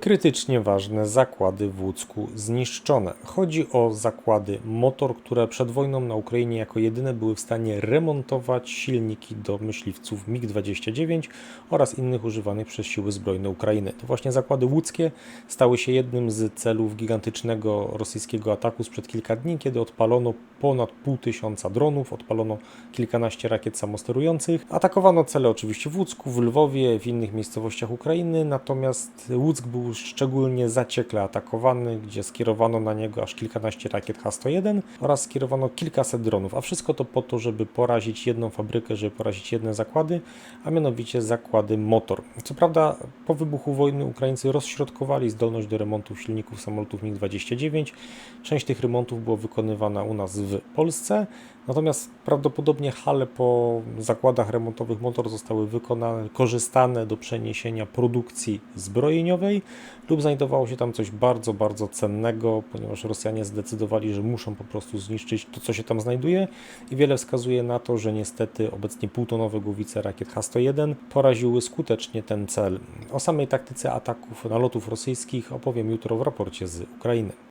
Krytycznie ważne zakłady w Łódzku zniszczone. Chodzi o zakłady motor, które przed wojną na Ukrainie jako jedyne były w stanie remontować silniki do myśliwców MiG-29 oraz innych używanych przez siły zbrojne Ukrainy. To właśnie zakłady łódzkie stały się jednym z celów gigantycznego rosyjskiego ataku sprzed kilka dni, kiedy odpalono ponad pół tysiąca dronów, odpalono kilkanaście rakiet samosterujących. Atakowano cele oczywiście w Łódzku, w Lwowie, w innych miejscowościach Ukrainy, natomiast Łuck był szczególnie zaciekle atakowany, gdzie skierowano na niego aż kilkanaście rakiet H-101 oraz skierowano kilkaset dronów, a wszystko to po to, żeby porazić jedną fabrykę, żeby porazić jedne zakłady, a mianowicie zakłady motor. Co prawda po wybuchu wojny Ukraińcy rozśrodkowali zdolność do remontów silników samolotów MiG-29. Część tych remontów była wykonywana u nas w Polsce, natomiast prawdopodobnie hale po zakładach remontowych motor zostały wykonane, korzystane do przeniesienia produkcji zbrojeniowej lub znajdowało się tam coś bardzo, bardzo cennego, ponieważ Rosjanie zdecydowali, że muszą po prostu zniszczyć to, co się tam znajduje i wiele wskazuje na to, że niestety obecnie półtonowe głowice rakiet H-101 poraziły skutecznie ten cel. O samej taktyce ataków, nalotów rosyjskich opowiem jutro w raporcie z Ukrainy.